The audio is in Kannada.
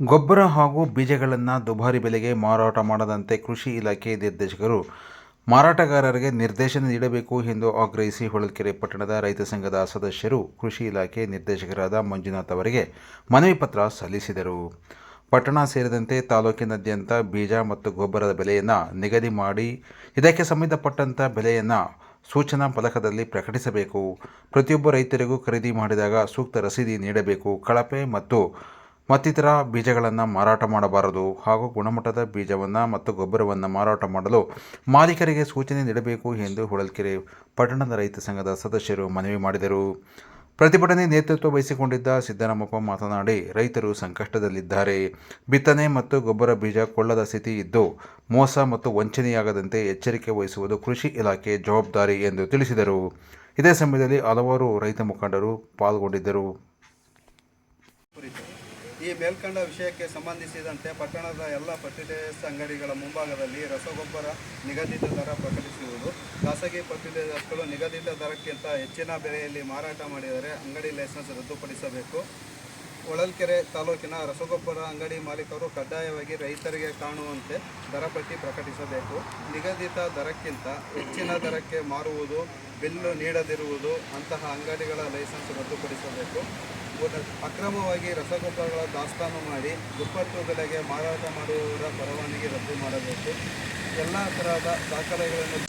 ಗೊಬ್ಬರ ಹಾಗೂ ಬೀಜಗಳನ್ನು ದುಬಾರಿ ಬೆಲೆಗೆ ಮಾರಾಟ ಮಾಡದಂತೆ ಕೃಷಿ ಇಲಾಖೆ ನಿರ್ದೇಶಕರು ಮಾರಾಟಗಾರರಿಗೆ ನಿರ್ದೇಶನ ನೀಡಬೇಕು ಎಂದು ಆಗ್ರಹಿಸಿ ಹೊಳಲ್ಕೆರೆ ಪಟ್ಟಣದ ರೈತ ಸಂಘದ ಸದಸ್ಯರು ಕೃಷಿ ಇಲಾಖೆ ನಿರ್ದೇಶಕರಾದ ಮಂಜುನಾಥ್ ಅವರಿಗೆ ಮನವಿ ಪತ್ರ ಸಲ್ಲಿಸಿದರು. ಪಟ್ಟಣ ಸೇರಿದಂತೆ ತಾಲೂಕಿನಾದ್ಯಂತ ಬೀಜ ಮತ್ತು ಗೊಬ್ಬರದ ಬೆಲೆಯನ್ನು ನಿಗದಿ ಮಾಡಿ ಇದಕ್ಕೆ ಸಂಬಂಧಪಟ್ಟಂಥ ಬೆಲೆಯನ್ನು ಸೂಚನಾ ಫಲಕದಲ್ಲಿ ಪ್ರಕಟಿಸಬೇಕು. ಪ್ರತಿಯೊಬ್ಬ ರೈತರಿಗೂ ಖರೀದಿ ಮಾಡಿದಾಗ ಸೂಕ್ತ ರಸೀದಿ ನೀಡಬೇಕು. ಕಳಪೆ ಮತ್ತು ಮತ್ತಿತರ ಬೀಜಗಳನ್ನು ಮಾರಾಟ ಮಾಡಬಾರದು ಹಾಗೂ ಗುಣಮಟ್ಟದ ಬೀಜವನ್ನು ಮತ್ತು ಗೊಬ್ಬರವನ್ನು ಮಾರಾಟ ಮಾಡಲು ಮಾಲೀಕರಿಗೆ ಸೂಚನೆ ನೀಡಬೇಕು ಎಂದು ಹೊಳಲ್ಕೆರೆ ಪಟ್ಟಣದ ರೈತ ಸಂಘದ ಸದಸ್ಯರು ಮನವಿ ಮಾಡಿದರು. ಪ್ರತಿಭಟನೆ ನೇತೃತ್ವ ವಹಿಸಿಕೊಂಡಿದ್ದ ಸಿದ್ದರಾಮಪ್ಪ ಮಾತನಾಡಿ, ರೈತರು ಸಂಕಷ್ಟದಲ್ಲಿದ್ದಾರೆ. ಬಿತ್ತನೆ ಮತ್ತು ಗೊಬ್ಬರ ಬೀಜ ಕೊಳ್ಳದ ಸ್ಥಿತಿ ಇದ್ದು, ಮೋಸ ಮತ್ತು ವಂಚನೆಯಾಗದಂತೆ ಎಚ್ಚರಿಕೆ ವಹಿಸುವುದು ಕೃಷಿ ಇಲಾಖೆ ಜವಾಬ್ದಾರಿ ಎಂದು ತಿಳಿಸಿದರು. ಇದೇ ಸಮಯದಲ್ಲಿ ಹಲವಾರು ರೈತ ಮುಖಂಡರು ಪಾಲ್ಗೊಂಡಿದ್ದರು. ಈ ಮೇಲ್ಕಂಡ ವಿಷಯಕ್ಕೆ ಸಂಬಂಧಿಸಿದಂತೆ ಪಟ್ಟಣದ ಎಲ್ಲ ಫರ್ಟಿಲೈಸರ್ಸ್ ಅಂಗಡಿಗಳ ಮುಂಭಾಗದಲ್ಲಿ ರಸಗೊಬ್ಬರ ನಿಗದಿತ ದರ ಪ್ರಕಟಿಸುವುದು. ಖಾಸಗಿ ಫರ್ಟಿಲೈಸರ್ಸ್ಗಳು ನಿಗದಿತ ದರಕ್ಕಿಂತ ಹೆಚ್ಚಿನ ಬೆಲೆಯಲ್ಲಿ ಮಾರಾಟ ಮಾಡಿದರೆ ಅಂಗಡಿ ಲೈಸೆನ್ಸ್ ರದ್ದುಪಡಿಸಬೇಕು. ಹೊಳಲ್ಕೆರೆ ತಾಲೂಕಿನ ರಸಗೊಬ್ಬರ ಅಂಗಡಿ ಮಾಲೀಕರು ಕಡ್ಡಾಯವಾಗಿ ರೈತರಿಗೆ ಕಾಣುವಂತೆ ದರ ಪಟ್ಟಿ ಪ್ರಕಟಿಸಬೇಕು. ನಿಗದಿತ ದರಕ್ಕಿಂತ ಹೆಚ್ಚಿನ ದರಕ್ಕೆ ಮಾರುವುದು, ಬಿಲ್ಲು ನೀಡದಿರುವುದು ಅಂತಹ ಅಂಗಡಿಗಳ ಲೈಸೆನ್ಸ್ ರದ್ದುಪಡಿಸಬೇಕು. ಅಕ್ರಮವಾಗಿ ರಸಗೊಬ್ಬರಗಳ ದಾಸ್ತಾನು ಮಾಡಿ ದುಪ್ಪಟ್ಟು ಬೆಲೆಗೆ ಮಾರಾಟ ಮಾಡುವವರ ಪರವಾನಗಿ ರದ್ದು ಮಾಡಬೇಕು. ಎಲ್ಲ ತರಹದ ದಾಖಲೆಗಳನ್ನು